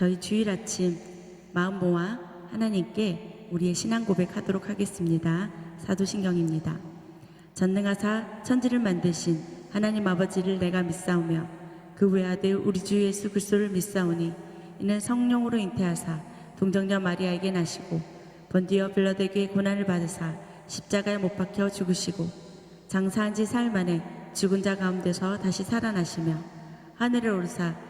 저희 주일 아침 마음 모아 하나님께 우리의 신앙 고백하도록 하겠습니다. 사도신경입니다. 전능하사 천지를 만드신 하나님 아버지를 내가 믿사오며 그 외아들 우리 주 예수 그리스도를 믿사오니 이는 성령으로 잉태하사 동정녀 마리아에게 나시고 본디어 빌라데게 고난을 받으사 십자가에 못 박혀 죽으시고 장사한 지 사흘 만에 죽은 자 가운데서 다시 살아나시며 하늘에 오르사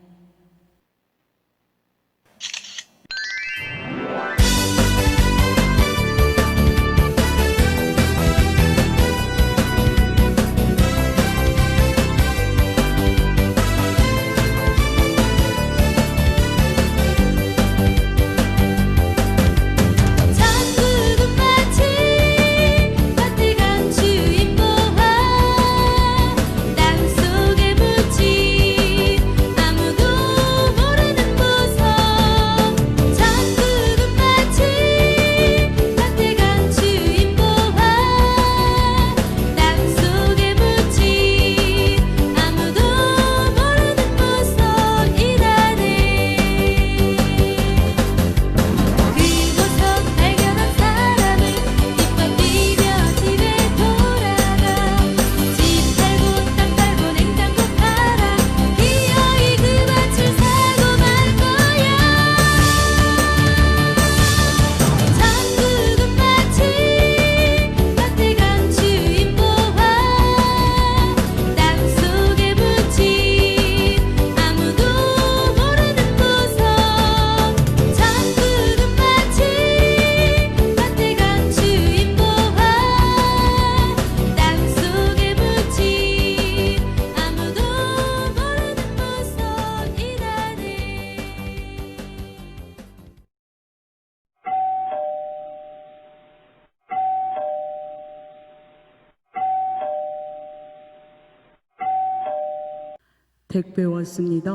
택배 왔습니다.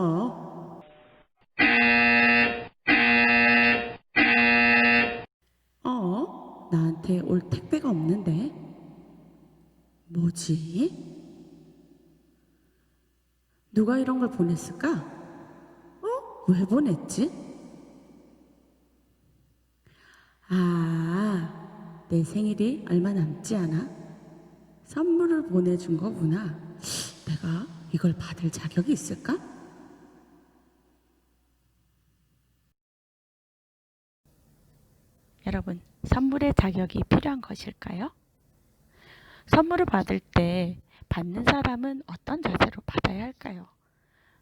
어? 나한테 올 택배가 없는데? 뭐지? 누가 이런 걸 보냈을까? 어? 왜 보냈지? 아, 내 생일이 얼마 남지 않아? 선물을 보내준 거구나. 내가 이걸 받을 자격이 있을까? 여러분, 선물의 자격이 필요한 것일까요? 선물을 받을 때 받는 사람은 어떤 자세로 받아야 할까요?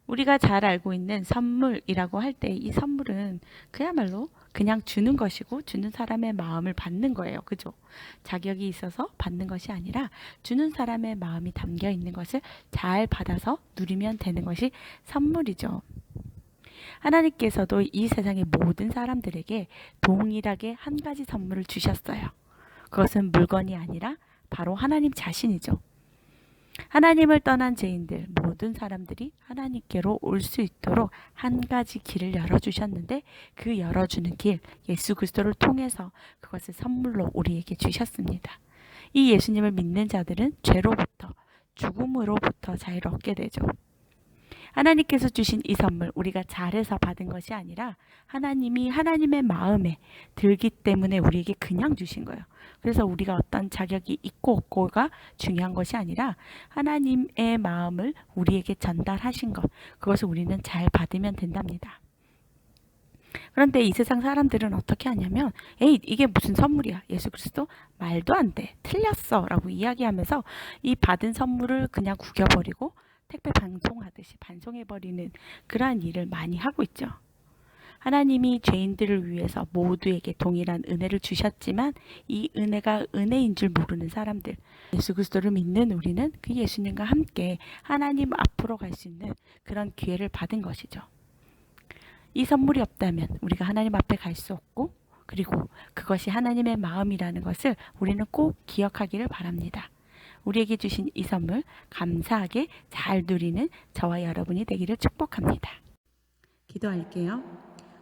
우리가 잘 알고 있는 선물이라고 할 때 이 선물은 그야말로 그냥 주는 것이고 주는 사람의 마음을 받는 거예요. 그죠? 자격이 있어서 받는 것이 아니라 주는 사람의 마음이 담겨 있는 것을 잘 받아서 누리면 되는 것이 선물이죠. 하나님께서도 이 세상의 모든 사람들에게 동일하게 한 가지 선물을 주셨어요. 그것은 물건이 아니라 바로 하나님 자신이죠. 하나님을 떠난 죄인들 모든 사람들이 하나님께로 올 수 있도록 한 가지 길을 열어 주셨는데 그 열어 주는 길 예수 그리스도를 통해서 그것을 선물로 우리에게 주셨습니다. 이 예수님을 믿는 자들은 죄로부터 죽음으로부터 자유를 얻게 되죠. 하나님께서 주신 이 선물 우리가 잘해서 받은 것이 아니라 하나님이 하나님의 마음에 들기 때문에 우리에게 그냥 주신 거예요. 그래서 우리가 어떤 자격이 있고 없고가 중요한 것이 아니라 하나님의 마음을 우리에게 전달하신 것 그것을 우리는 잘 받으면 된답니다. 그런데 이 세상 사람들은 어떻게 하냐면 에이 이게 무슨 선물이야 예수 그리스도 말도 안 돼 틀렸어 라고 이야기하면서 이 받은 선물을 그냥 구겨버리고 택배 방송하듯이 반송해버리는 그러한 일을 많이 하고 있죠. 하나님이 죄인들을 위해서 모두에게 동일한 은혜를 주셨지만 이 은혜가 은혜인 줄 모르는 사람들 예수 그리스도를 믿는 우리는 그 예수님과 함께 하나님 앞으로 갈 수 있는 그런 기회를 받은 것이죠. 이 선물이 없다면 우리가 하나님 앞에 갈 수 없고 그리고 그것이 하나님의 마음이라는 것을 우리는 꼭 기억하기를 바랍니다. 우리에게 주신 이 선물 감사하게 잘 누리는 저와 여러분이 되기를 축복합니다. 기도할게요.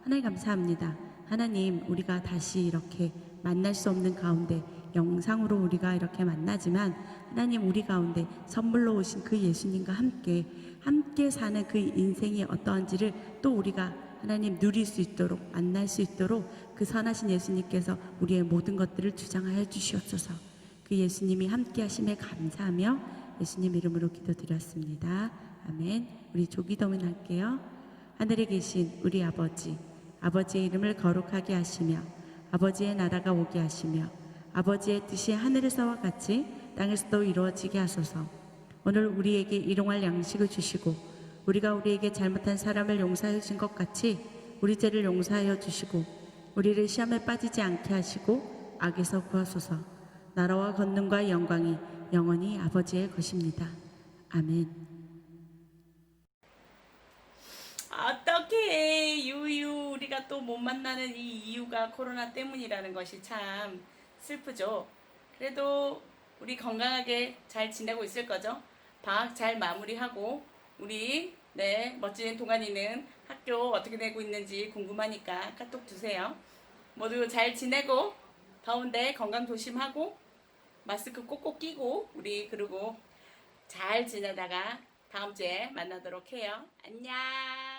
하나님 감사합니다. 하나님, 우리가 다시 이렇게 만날 수 없는 가운데 영상으로 우리가 이렇게 만나지만 하나님 우리 가운데 선물로 오신 그 예수님과 함께 함께 사는 그 인생이 어떠한지를 또 우리가 하나님 누릴 수 있도록 만날 수 있도록 그 선하신 예수님께서 우리의 모든 것들을 주장하여 주시옵소서. 그 예수님이 함께 하심에 감사하며 예수님 이름으로 기도드렸습니다. 아멘. 우리 조기도문 할게요. 하늘에 계신 우리 아버지, 아버지의 이름을 거룩하게 하시며 아버지의 나라가 오게 하시며 아버지의 뜻이 하늘에서와 같이 땅에서도 이루어지게 하소서. 오늘 우리에게 일용할 양식을 주시고 우리가 우리에게 잘못한 사람을 용서해 주신 것 같이 우리 죄를 용서하여 주시고 우리를 시험에 빠지지 않게 하시고 악에서 구하소서. 나라와 권능과 영광이 영원히 아버지의 것입니다. 아멘. 어떻게 유유 우리가 또 못 만나는 이 이유가 코로나 때문이라는 것이 참 슬프죠. 그래도 우리 건강하게 잘 지내고 있을 거죠. 방학 잘 마무리하고 우리 네 멋진 동안이는 학교 어떻게 되고 있는지 궁금하니까 카톡 주세요. 모두 잘 지내고 더운데 건강 조심하고 마스크 꼭꼭 끼고 우리 그리고 잘 지내다가 다음 주에 만나도록 해요. 안녕.